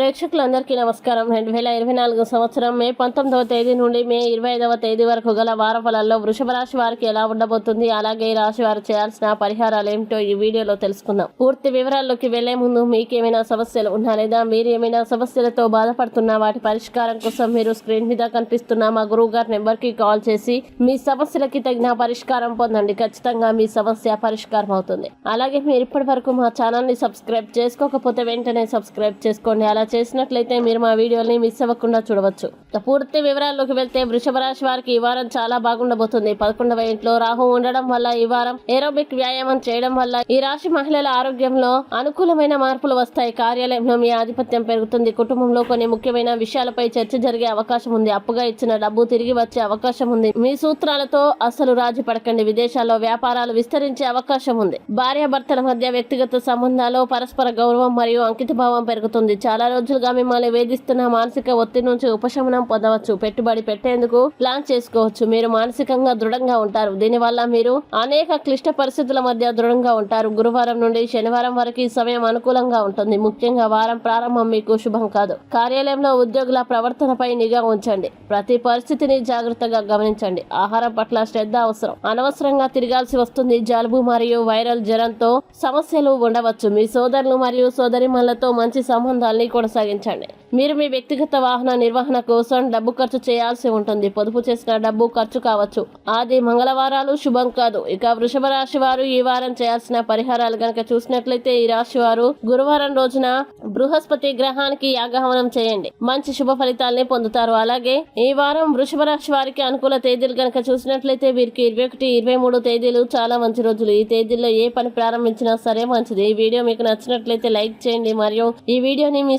ప్రేక్షకులందరికీ నమస్కారం. రెండు వేల ఇరవై నాలుగు సంవత్సరం మే పంతొమ్మిదవ తేదీ నుండి మే ఇరవై ఐదవ తేదీ వరకు గల వార ఫలాల్లో వృషభ రాశి వారికి ఎలా ఉండబోతుంది అలాగే ఈ రాశి వారు చేయాల్సిన పరిహారాలు ఏమిటో ఈ వీడియోలో తెలుసుకుందాం. పూర్తి వివరాల్లోకి వెళ్ళే ముందు మీకేమైనా సమస్యలు ఉన్నా లేదా మీరు ఏమైనా సమస్యలతో బాధపడుతున్నా వాటి పరిష్కారం కోసం మీరు స్క్రీన్ మీద కనిపిస్తున్న మా గురువు గారి నెంబర్కి కాల్ చేసి మీ సమస్యలకి తగిన పరిష్కారం పొందండి. ఖచ్చితంగా మీ సమస్య పరిష్కారం అవుతుంది. అలాగే మీరు ఇప్పటి వరకు మా ఛానల్ని సబ్స్క్రైబ్ చేసుకోకపోతే వెంటనే సబ్స్క్రైబ్ చేసుకోండి. అలా చేసినట్లయితే మీరు మా వీడియోని మిస్ అవ్వకుండా చూడవచ్చు. పూర్తి వివరాల్లోకి వెళ్తే వృషభ రాశి వారికి ఈ వారం చాలా బాగుండబోతుంది. పదకొండవ ఇంట్లో రాహు ఉండడం వల్ల ఈ వారం ఏరోబిక్ వ్యాయామం చేయడం వల్ల ఈ రాశి మహిళల ఆరోగ్యంలో అనుకూలమైన మార్పులు వస్తాయి. కార్యాలయంలో మీ ఆధిపత్యం పెరుగుతుంది. కుటుంబంలో కొన్ని ముఖ్యమైన విషయాలపై చర్చ జరిగే అవకాశం ఉంది. అప్పుగా ఇచ్చిన డబ్బు తిరిగి వచ్చే అవకాశం ఉంది. మీ సూత్రాలతో అసలు రాజీ పడకండి. విదేశాల్లో వ్యాపారాలు విస్తరించే అవకాశం ఉంది. భార్యాభర్తల మధ్య వ్యక్తిగత సంబంధాలు పరస్పర గౌరవం మరియు అంకితభావం పెరుగుతుంది. చాలా రోజులుగా మిమ్మల్ని వేధిస్తున్న మానసిక ఒత్తిడి నుంచి ఉపశమనం పొందవచ్చు. పెట్టుబడి పెట్టేందుకు ప్లాన్ చేసుకోవచ్చు. మీరు మానసికంగా దృఢంగా ఉంటారు. దీనివల్ల మీరు అనేక క్లిష్ట పరిస్థితుల మధ్య దృఢంగా ఉంటారు. గురువారం నుండి శనివారం వరకు ఈ సమయం అనుకూలంగా ఉంటుంది. ముఖ్యంగా వారం ప్రారంభం మీకు శుభం కాదు. కార్యాలయంలో ఉద్యోగుల ప్రవర్తనపై నిఘా ఉంచండి. ప్రతి పరిస్థితిని జాగ్రత్తగా గమనించండి. ఆహారం పట్ల శ్రద్ధ అవసరం. అనవసరంగా తిరగాల్సి వస్తుంది. జలుబు మరియు వైరల్ జ్వరంతో సమస్యలు ఉండవచ్చు. మీ సోదరులు మరియు సోదరిమణులతో మంచి సంబంధాల్ని కొనసాగించండి. మీరు మీ వ్యక్తిగత వాహన నిర్వహణ కోసం డబ్బు ఖర్చు చేయాల్సి ఉంటుంది. పొదుపు చేసిన డబ్బు ఖర్చు కావచ్చు. ఆది మంగళవారాలు శుభం కాదు. ఇక వృషభ రాశి వారు ఈ వారం చేయాల్సిన పరిహారాలు గనక చూసినట్లయితే ఈ రాశి వారు గురువారం రోజున బృహస్పతి గ్రహానికి యాగహవనం చేయండి. మంచి శుభ ఫలితాల్ని పొందుతారు. అలాగే ఈ వారం వృషభ రాశి వారికి అనుకూల తేదీలు గనక చూసినట్లయితే వీరికి ఇరవై ఒకటి ఇరవై మూడు తేదీలు చాలా మంచి రోజులు. ఈ తేదీల్లో ఏ పని ప్రారంభించినా సరే మంచిది. ఈ వీడియో మీకు నచ్చినట్లయితే లైక్ చేయండి. మరియు ఈ వీడియోని మీ